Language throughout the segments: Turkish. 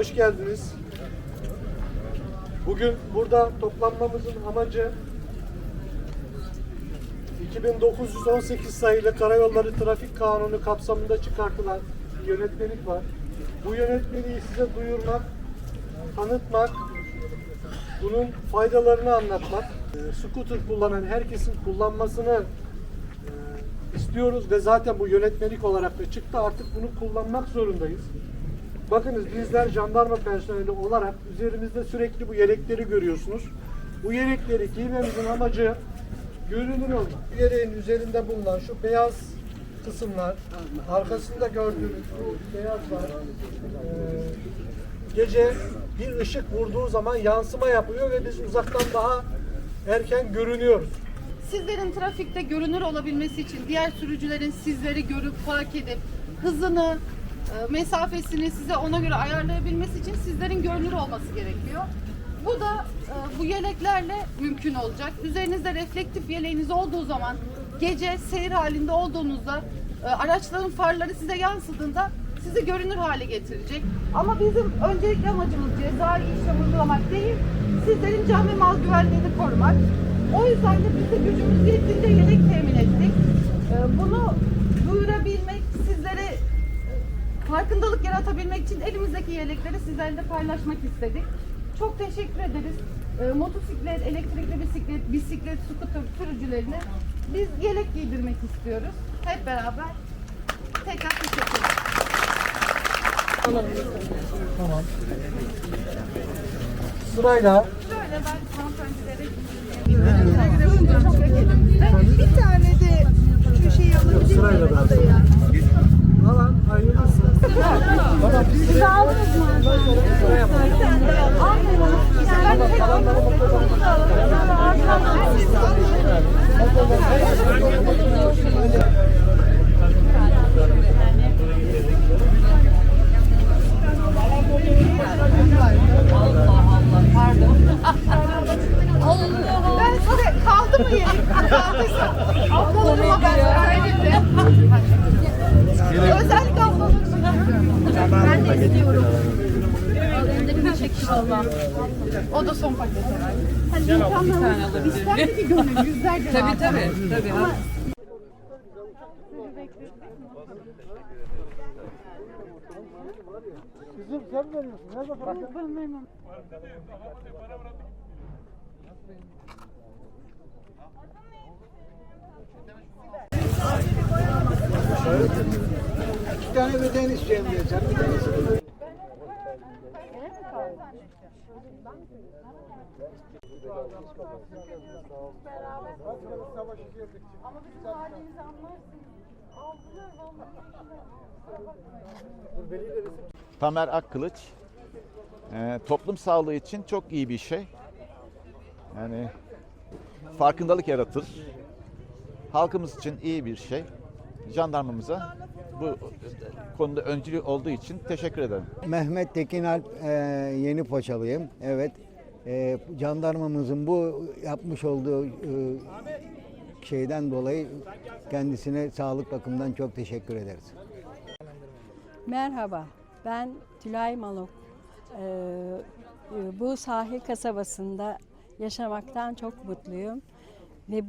Hoş geldiniz. Bugün burada toplanmamızın amacı 2918 sayılı Karayolları Trafik Kanunu kapsamında çıkartılan yönetmelik var. Bu yönetmeliği size duyurmak, tanıtmak, bunun faydalarını anlatmak, e, scooter kullanan herkesin kullanmasını e, istiyoruz ve zaten bu yönetmelik olarak da çıktı. Artık bunu kullanmak zorundayız. Bakınız bizler jandarma personeli olarak üzerimizde sürekli bu yelekleri görüyorsunuz. Bu yelekleri giymemizin amacı görünür olmak. Yeleğin üzerinde bulunan şu beyaz kısımlar, arkasında gördüğünüz bu beyaz var. Ee, gece bir ışık vurduğu zaman yansıma yapıyor ve biz uzaktan daha erken görünüyoruz. Sizlerin trafikte görünür olabilmesi için diğer sürücülerin sizleri görüp fark edip hızını, e, mesafesini size ona göre ayarlayabilmesi için sizlerin görünür olması gerekiyor. Bu da e, bu yeleklerle mümkün olacak. Üzerinizde reflektif yeleğiniz olduğu zaman gece seyir halinde olduğunuzda e, araçların farları size yansıdığında sizi görünür hale getirecek. Ama bizim öncelikli amacımız cezai işlem uygulamak değil, sizlerin can ve mal güvenliğini korumak. O yüzden de biz de gücümüz yettiğince yelek temin ettik. Ee, Bunu duyurabilmek, sizlere e, farkındalık yaratabilmek için elimizdeki yelekleri sizlerle paylaşmak istedik. Çok teşekkür ederiz. Ee, Motosiklet, elektrikli bisiklet, bisiklet, skuter sürücülerine biz yelek giydirmek istiyoruz. Hep beraber tekrar teşekkür ederiz. Tamam. Sırayla Şöyle ben hanımefendilere Bir kaldı mı? Kaldıysa ablalarıma ben kaybettim. Özellikle ablalarıma. Ben de istiyorum. O da son paket. Hani insanlar ister ki gönül yüzlerce Tabii tabii. tabii. Kızım sen veriyorsun. Ver bakalım. Ben vermem. İki tane. Bir tanesi. Tamer Akkılıç. Ee, toplum sağlığı için çok iyi bir şey. Yani farkındalık yaratır. Halkımız için iyi bir şey. Jandarmamıza bu konuda öncülü olduğu için teşekkür ederim. Mehmet Tekinalp e, Yeni Poçalıyım. Evet. E, jandarmamızın bu yapmış olduğu e, şeyden dolayı kendisine sağlık bakımından çok teşekkür ederiz. Merhaba, ben Tülay Malok. Ee, e, bu sahil kasabasında yaşamaktan çok mutluyum ve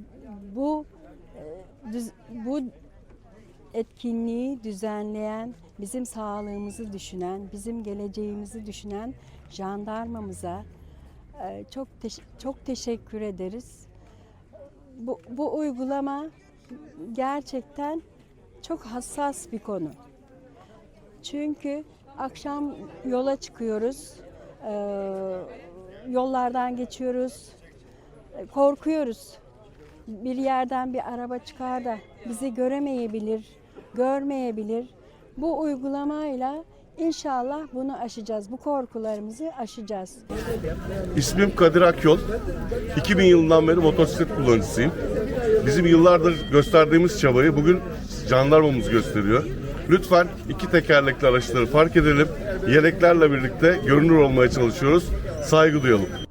bu e, bu etkinliği düzenleyen, bizim sağlığımızı düşünen, bizim geleceğimizi düşünen jandarmamıza e, çok teş- çok teşekkür ederiz. Bu, bu uygulama gerçekten çok hassas bir konu. Çünkü akşam yola çıkıyoruz, eee, yollardan geçiyoruz, e, korkuyoruz. Bir yerden bir araba çıkar da bizi göremeyebilir, görmeyebilir. Bu uygulamayla inşallah bunu aşacağız, bu korkularımızı aşacağız. İsmim Kadir Akyol. 2000 yılından beri motosiklet kullanıcısıyım. Bizim yıllardır gösterdiğimiz çabayı bugün jandarmamız gösteriyor. Lütfen iki tekerlekli araçları fark edelim. Yeleklerle birlikte görünür olmaya çalışıyoruz. Saygı duyalım.